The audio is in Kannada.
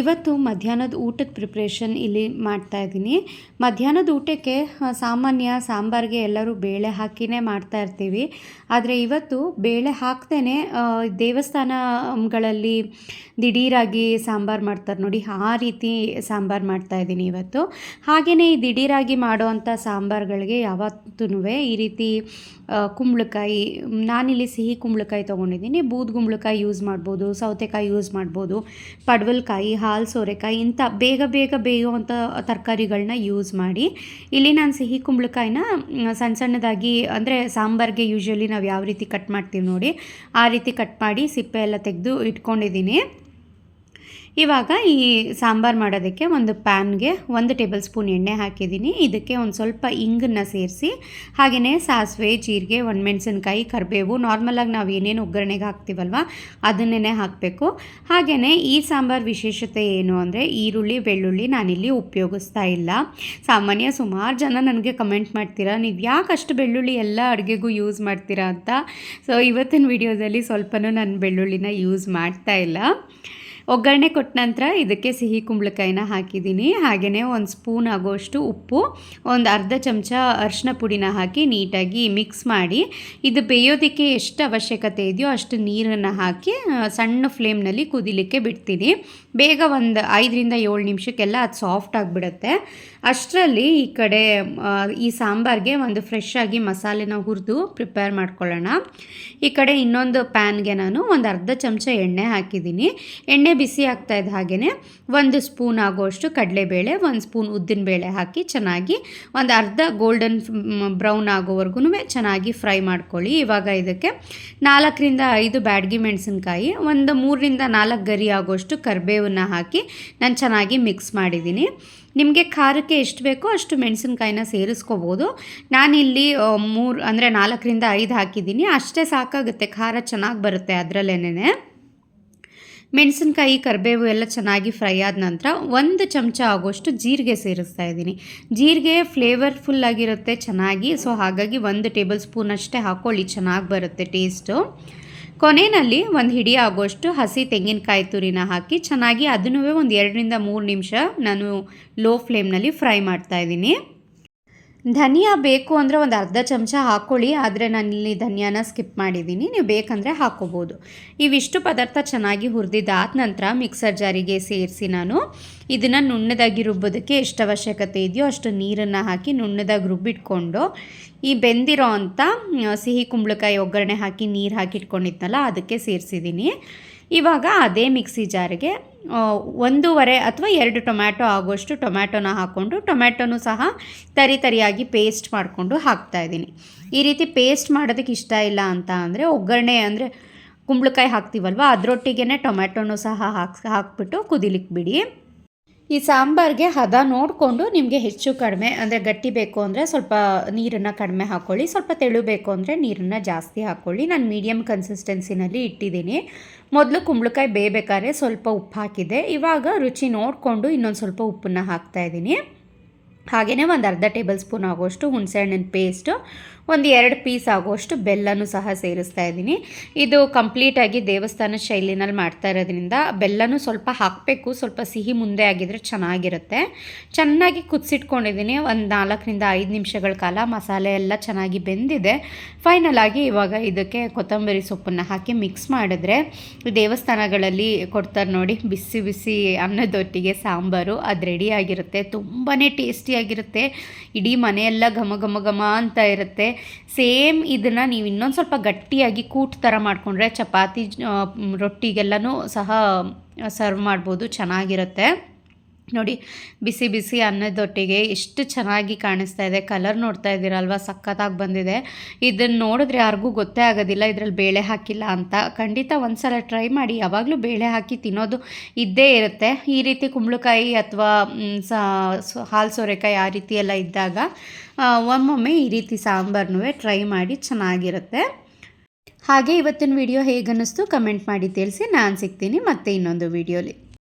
ಇವತ್ತು ಮಧ್ಯಾಹ್ನದ ಊಟದ ಪ್ರಿಪ್ರೇಷನ್ ಇಲ್ಲಿ ಮಾಡ್ತಾ ಇದ್ದೀನಿ. ಮಧ್ಯಾಹ್ನದ ಊಟಕ್ಕೆ ಸಾಮಾನ್ಯ ಸಾಂಬಾರಿಗೆ ಎಲ್ಲರೂ ಬೇಳೆ ಹಾಕಿನೇ ಮಾಡ್ತಾ ಇರ್ತೀವಿ. ಆದರೆ ಇವತ್ತು ಬೇಳೆ ಹಾಕ್ತೇನೆ ದೇವಸ್ಥಾನಗಳಲ್ಲಿ ದಿಢೀರಾಗಿ ಸಾಂಬಾರು ಮಾಡ್ತಾರೆ ನೋಡಿ, ಆ ರೀತಿ ಸಾಂಬಾರು ಮಾಡ್ತಾ ಇದ್ದೀನಿ ಇವತ್ತು. ಹಾಗೆಯೇ ಈ ದಿಢೀರಾಗಿ ಮಾಡೋವಂಥ ಸಾಂಬಾರುಗಳಿಗೆ ಯಾವತ್ತೂ ಈ ರೀತಿ ಕುಂಬಳಕಾಯಿ, ನಾನಿಲ್ಲಿ ಸಿಹಿ ಕುಂಬಳಕಾಯಿ ತೊಗೊಂಡಿದ್ದೀನಿ. ಬೂದ್ ಕುಂಬಳಕಾಯಿ ಯೂಸ್ ಮಾಡ್ಬೋದು, ಸೌತೆಕಾಯಿ ಯೂಸ್ ಮಾಡ್ಬೋದು, ಪಡವಲಕಾಯಿ ಹಾಲು, ಸೋರೆಕಾಯಿ ಇಂಥ ಬೇಗ ಬೇಗ ಬೇಯುವಂಥ ತರಕಾರಿಗಳನ್ನ ಯೂಸ್ ಮಾಡಿ. ಇಲ್ಲಿ ನಾನು ಸಿಹಿ ಕುಂಬಳಕಾಯಿನ ಸಣ್ಣ ಸಣ್ಣದಾಗಿ ಅಂದರೆ ಸಾಂಬಾರಿಗೆ ಯೂಶ್ವಲಿ ನಾವು ಯಾವ ರೀತಿ ಕಟ್ ಮಾಡ್ತೀವಿ ನೋಡಿ, ಆ ರೀತಿ ಕಟ್ ಮಾಡಿ ಸಿಪ್ಪೆ ಎಲ್ಲ ತೆಗೆದು ಇಟ್ಕೊಂಡಿದ್ದೀನಿ. ಇವಾಗ ಈ ಸಾಂಬಾರು ಮಾಡೋದಕ್ಕೆ ಒಂದು ಪ್ಯಾನ್ಗೆ ಒಂದು ಟೇಬಲ್ ಸ್ಪೂನ್ ಎಣ್ಣೆ ಹಾಕಿದ್ದೀನಿ. ಇದಕ್ಕೆ ಒಂದು ಸ್ವಲ್ಪ ಇಂಗನ್ನು ಸೇರಿಸಿ, ಹಾಗೆಯೇ ಸಾಸಿವೆ, ಜೀರಿಗೆ, ಒಣಮೆಣಸಿನ್ಕಾಯಿ, ಕರಿಬೇವು ನಾರ್ಮಲಾಗಿ ನಾವು ಏನೇನು ಒಗ್ಗರಣೆಗೆ ಹಾಕ್ತೀವಲ್ವ ಅದನ್ನೇ ಹಾಕಬೇಕು. ಹಾಗೆಯೇ ಈ ಸಾಂಬಾರು ವಿಶೇಷತೆ ಏನು ಅಂದರೆ ಈರುಳ್ಳಿ, ಬೆಳ್ಳುಳ್ಳಿ ನಾನಿಲ್ಲಿ ಉಪಯೋಗಿಸ್ತಾ ಇಲ್ಲ. ಸಾಮಾನ್ಯ ಸುಮಾರು ಜನ ನನಗೆ ಕಮೆಂಟ್ ಮಾಡ್ತೀರಾ, ನೀವು ಯಾಕೆ ಅಷ್ಟು ಬೆಳ್ಳುಳ್ಳಿ ಎಲ್ಲ ಅಡುಗೆಗೂ ಯೂಸ್ ಮಾಡ್ತೀರಾ? ಅಂತ. ಸೊ ಇವತ್ತಿನ ವಿಡಿಯೋದಲ್ಲಿ ಸ್ವಲ್ಪನೂ ನಾನು ಬೆಳ್ಳುಳ್ಳಿನ ಯೂಸ್ ಮಾಡ್ತಾ ಇಲ್ಲ. ಒಗ್ಗರಣೆ ಕೊಟ್ಟ ನಂತರ ಇದಕ್ಕೆ ಸಿಹಿ ಕುಂಬಳಕಾಯಿನ ಹಾಕಿದ್ದೀನಿ. ಹಾಗೆಯೇ ಒಂದು ಸ್ಪೂನ್ ಆಗೋಷ್ಟು ಉಪ್ಪು, ಒಂದು ಅರ್ಧ ಚಮಚ ಅರಿಶಿನ ಪುಡಿನ ಹಾಕಿ ನೀಟಾಗಿ ಮಿಕ್ಸ್ ಮಾಡಿ, ಇದು ಬೇಯೋದಕ್ಕೆ ಎಷ್ಟು ಅವಶ್ಯಕತೆ ಇದೆಯೋ ಅಷ್ಟು ನೀರನ್ನು ಹಾಕಿ ಸಣ್ಣ ಫ್ಲೇಮ್ನಲ್ಲಿ ಕುದಿಲಿಕ್ಕೆ ಬಿಡ್ತೀನಿ. ಬೇಗ ಒಂದು ಐದರಿಂದ ಏಳು ನಿಮಿಷಕ್ಕೆಲ್ಲ ಅದು ಸಾಫ್ಟ್ ಆಗಿಬಿಡುತ್ತೆ. ಅಷ್ಟರಲ್ಲಿ ಈ ಕಡೆ ಈ ಸಾಂಬಾರಿಗೆ ಒಂದು ಫ್ರೆಶ್ ಆಗಿ ಮಸಾಲೆನ ಹುರಿದು ಪ್ರಿಪೇರ್ ಮಾಡ್ಕೊಳ್ಳೋಣ. ಈ ಕಡೆ ಇನ್ನೊಂದು ಪ್ಯಾನ್ಗೆ ನಾನು ಒಂದು ಅರ್ಧ ಚಮಚ ಎಣ್ಣೆ ಹಾಕಿದ್ದೀನಿ. ಎಣ್ಣೆ ಬಿಸಿ ಆಗ್ತಾ ಇದ್ದ ಹಾಗೆಯೇ ಒಂದು ಸ್ಪೂನ್ ಆಗೋಷ್ಟು ಕಡಲೆಬೇಳೆ, ಒಂದು ಸ್ಪೂನ್ ಉದ್ದಿನ ಬೇಳೆ ಹಾಕಿ ಚೆನ್ನಾಗಿ ಒಂದು ಅರ್ಧ ಗೋಲ್ಡನ್ ಬ್ರೌನ್ ಆಗೋವರೆಗೂ ಚೆನ್ನಾಗಿ ಫ್ರೈ ಮಾಡ್ಕೊಳ್ಳಿ. ಇವಾಗ ಇದಕ್ಕೆ ನಾಲ್ಕರಿಂದ ಐದು ಬ್ಯಾಡ್ಗಿ ಮೆಣಸಿನ್ಕಾಯಿ, ಒಂದು ಮೂರರಿಂದ ನಾಲ್ಕು ಗರಿ ಆಗೋಷ್ಟು ಕರಿಬೇವನ್ನ ಹಾಕಿ ನಾನು ಚೆನ್ನಾಗಿ ಮಿಕ್ಸ್ ಮಾಡಿದ್ದೀನಿ. ನಿಮಗೆ ಖಾರಕ್ಕೆ ಎಷ್ಟು ಬೇಕೋ ಅಷ್ಟು ಮೆಣಸಿನ್ಕಾಯಿನ ಸೇರಿಸ್ಕೋಬೋದು. ನಾನಿಲ್ಲಿ ಮೂರು, ಅಂದರೆ ನಾಲ್ಕರಿಂದ ಐದು ಹಾಕಿದ್ದೀನಿ. ಅಷ್ಟೇ ಸಾಕಾಗುತ್ತೆ, ಖಾರ ಚೆನ್ನಾಗಿ ಬರುತ್ತೆ ಅದರಲ್ಲೇನೆ ಮೆಣಸಿನ್ಕಾಯಿ, ಕರಿಬೇವು ಎಲ್ಲ ಚೆನ್ನಾಗಿ ಫ್ರೈ ಆದ ನಂತರ ಒಂದು ಚಮಚ ಆಗೋಷ್ಟು ಜೀರಿಗೆ ಸೇರಿಸ್ತಾ ಇದ್ದೀನಿ. ಜೀರಿಗೆ ಫ್ಲೇವರ್ಫುಲ್ ಆಗಿರುತ್ತೆ, ಚೆನ್ನಾಗಿ. ಸೊ ಹಾಗಾಗಿ ಒಂದು ಟೇಬಲ್ ಸ್ಪೂನ್ ಅಷ್ಟೇ ಹಾಕ್ಕೊಳ್ಳಿ ಚೆನ್ನಾಗಿ ಬರುತ್ತೆ ಟೇಸ್ಟು ಕೊನೆಯಲ್ಲಿ ಒಂದು ಹಿಡಿ ಆಗೋಷ್ಟು ಹಸಿ ತೆಂಗಿನಕಾಯಿ ತುರಿನ ಹಾಕಿ ಚೆನ್ನಾಗಿ ಅದನ್ನೂ ಒಂದು ಎರಡರಿಂದ ಮೂರು ನಿಮಿಷ ನಾನು ಲೋ ಫ್ಲೇಮ್ನಲ್ಲಿ ಫ್ರೈ ಮಾಡ್ತಾ ಇದ್ದೀನಿ. ಧನಿಯಾ ಬೇಕು ಅಂದರೆ ಒಂದು ಅರ್ಧ ಚಮಚ ಹಾಕ್ಕೊಳ್ಳಿ ಆದರೆ ನಾನಿಲ್ಲಿ ಧನಿಯಾನ ಸ್ಕಿಪ್ ಮಾಡಿದ್ದೀನಿ ನೀವು ಬೇಕಂದರೆ ಹಾಕ್ಕೋಬೋದು ಇವಿಷ್ಟು ಪದಾರ್ಥ ಚೆನ್ನಾಗಿ ಹುರಿದಿದ್ದಾದ ನಂತರ ಮಿಕ್ಸರ್ ಜಾರಿಗೆ ಸೇರಿಸಿ ನಾನು ಇದನ್ನು ನುಣ್ಣದಾಗಿ ರುಬ್ಬೋದಕ್ಕೆ ಎಷ್ಟು ಅವಶ್ಯಕತೆ ಇದೆಯೋ ಅಷ್ಟು ನೀರನ್ನು ಹಾಕಿ ನುಣ್ಣದಾಗಿ ರುಬ್ಬಿಟ್ಕೊಂಡು, ಈ ಬೆಂದಿರೋ ಅಂಥ ಸಿಹಿ ಕುಂಬಳಕಾಯಿ ಒಗ್ಗರಣೆ ಹಾಕಿ ನೀರು ಹಾಕಿ ಇಟ್ಕೊಂಡಿದ್ನಲ್ಲ ಅದಕ್ಕೆ ಸೇರಿಸಿದ್ದೀನಿ ಇವಾಗ ಅದೇ ಮಿಕ್ಸಿ ಜಾರಿಗೆ ಒಂದೂವರೆ ಅಥವಾ ಎರಡು ಟೊಮ್ಯಾಟೊ ಆಗೋಷ್ಟು ಟೊಮ್ಯಾಟೊನ ಹಾಕ್ಕೊಂಡು ಟೊಮ್ಯಾಟೊನೂ ಸಹ ತರಿ ತರಿಯಾಗಿ ಪೇಸ್ಟ್ ಮಾಡಿಕೊಂಡು ಹಾಕ್ತಾಯಿದ್ದೀನಿ ಈ ರೀತಿ ಪೇಸ್ಟ್ ಮಾಡೋದಕ್ಕೆ ಇಷ್ಟ ಇಲ್ಲ ಅಂತ ಅಂದರೆ ಒಗ್ಗರಣೆ ಅಂದರೆ ಕುಂಬಳಕಾಯಿ ಹಾಕ್ತೀವಲ್ವ ಅದರೊಟ್ಟಿಗೆ ಟೊಮ್ಯಾಟೊನೂ ಸಹ ಹಾಕ್ಸ್ ಹಾಕ್ಬಿಟ್ಟು ಕುದಿಲಿಕ್ಕೆ ಬಿಡಿ. ಈ ಸಾಂಬಾರಿಗೆ ಹದ ನೋಡಿಕೊಂಡು ನಿಮಗೆ ಹೆಚ್ಚು ಕಡಿಮೆ, ಅಂದರೆ ಗಟ್ಟಿ ಬೇಕು ಅಂದರೆ ಸ್ವಲ್ಪ ನೀರನ್ನು ಕಡಿಮೆ ಹಾಕ್ಕೊಳ್ಳಿ ಸ್ವಲ್ಪ ತೆಳು ಬೇಕು ಅಂದರೆ ನೀರನ್ನು ಜಾಸ್ತಿ ಹಾಕ್ಕೊಳ್ಳಿ ನಾನು ಮೀಡಿಯಮ್ ಕನ್ಸಿಸ್ಟೆನ್ಸಿನಲ್ಲಿ ಇಟ್ಟಿದ್ದೀನಿ. ಮೊದಲು ಕುಂಬಳಕಾಯಿ ಬೇಯಬೇಕಾದ್ರೆ ಸ್ವಲ್ಪ ಉಪ್ಪು ಹಾಕಿದ್ದೆ. ಇವಾಗ ರುಚಿ ನೋಡಿಕೊಂಡು ಇನ್ನೊಂದು ಸ್ವಲ್ಪ ಉಪ್ಪನ್ನು ಹಾಕ್ತಾಯಿದ್ದೀನಿ ಹಾಗೆಯೇ ಒಂದು ಅರ್ಧ ಟೇಬಲ್ ಸ್ಪೂನ್ ಆಗೋಷ್ಟು ಹುಣಸೆಹಣ್ಣಿನ ಪೇಸ್ಟು ಒಂದು ಎರಡು ಪೀಸ್ ಆಗೋಷ್ಟು ಬೆಲ್ಲನೂ ಸಹ ಸೇರಿಸ್ತಾ ಇದ್ದೀನಿ. ಇದು ಕಂಪ್ಲೀಟಾಗಿ ದೇವಸ್ಥಾನ ಶೈಲಿನಲ್ಲಿ ಮಾಡ್ತಾ ಇರೋದ್ರಿಂದ ಬೆಲ್ಲನೂ ಸ್ವಲ್ಪ ಹಾಕಬೇಕು, ಸ್ವಲ್ಪ ಸಿಹಿ ಮುಂದೆ ಆಗಿದ್ರೆ ಚೆನ್ನಾಗಿರುತ್ತೆ. ಚೆನ್ನಾಗಿ ಕುದಿಸಿಟ್ಕೊಂಡಿದ್ದೀನಿ, ಒಂದು ನಾಲ್ಕರಿಂದ ಐದು ನಿಮಿಷಗಳ ಕಾಲ ಮಸಾಲೆ ಎಲ್ಲ ಚೆನ್ನಾಗಿ ಬೆಂದಿದೆ. ಫೈನಲ್ ಆಗಿ ಇವಾಗ ಇದಕ್ಕೆ ಕೊತ್ತಂಬರಿ ಸೊಪ್ಪನ್ನು ಹಾಕಿ ಮಿಕ್ಸ್ ಮಾಡಿದ್ರೆ ದೇವಸ್ಥಾನಗಳಲ್ಲಿ ಕೊಡ್ತಾರೆ ನೋಡಿ, ಬಿಸಿ ಬಿಸಿ ಅನ್ನದೊಟ್ಟಿಗೆ ಸಾಂಬಾರು, ಅದು ರೆಡಿಯಾಗಿರುತ್ತೆ ತುಂಬಾ ಟೇಸ್ಟಿಯಾಗಿರುತ್ತೆ ಇಡೀ ಮನೆಯೆಲ್ಲ ಘಮ ಘಮ ಘಮ ಅಂತ ಇರುತ್ತೆ. ಸೇಮ್ ಇದನ್ನು ನೀವು ಇನ್ನೊಂದು ಸ್ವಲ್ಪ ಗಟ್ಟಿಯಾಗಿ ಕೂಟ್ ಥರ ಮಾಡಿಕೊಂಡ್ರೆ ಚಪಾತಿ ರೊಟ್ಟಿಗೆಲ್ಲನೂ ಸಹ ಸರ್ವ್ ಮಾಡ್ಬೋದು, ಚೆನ್ನಾಗಿರುತ್ತೆ. ನೋಡಿ, ಬಿಸಿ ಬಿಸಿ ಅನ್ನದೊಟ್ಟಿಗೆ ಎಷ್ಟು ಚೆನ್ನಾಗಿ ಕಾಣಿಸ್ತಾ ಇದೆ. ಕಲರ್ ನೋಡ್ತಾ ಇದ್ದೀರಲ್ವ? ಸಖತ್ತಾಗಿ ಬಂದಿದೆ. ಇದನ್ನು ನೋಡಿದ್ರೆ ಯಾರಿಗೂ ಗೊತ್ತೇ ಆಗೋದಿಲ್ಲ. ಇದರಲ್ಲಿ ಬೇಳೆ ಹಾಕಿಲ್ಲ ಅಂತ. ಖಂಡಿತ ಒಂದ್ಸಲ ಟ್ರೈ ಮಾಡಿ. ಯಾವಾಗಲೂ ಬೇಳೆ ಹಾಕಿ ತಿನ್ನೋದು ಇದ್ದೇ ಇರುತ್ತೆ. ಈ ರೀತಿ ಕುಂಬಳಕಾಯಿ ಅಥವಾ ಹಾಲು ಸೋರೆಕಾಯಿ ಆ ರೀತಿ ಎಲ್ಲ ಇದ್ದಾಗ ಒಮ್ಮೊಮ್ಮೆ ಈ ರೀತಿ ಸಾಂಬಾರನ್ನೂ ಟ್ರೈ ಮಾಡಿ ಚೆನ್ನಾಗಿರುತ್ತೆ. ಹಾಗೆ ಇವತ್ತಿನ ವಿಡಿಯೋ ಹೇಗನ್ನಿಸ್ತು? ಕಮೆಂಟ್ ಮಾಡಿ ತಿಳಿಸಿ. ನಾನು ಸಿಗ್ತೀನಿ ಮತ್ತೆ ಇನ್ನೊಂದು ವಿಡಿಯೋಲಿ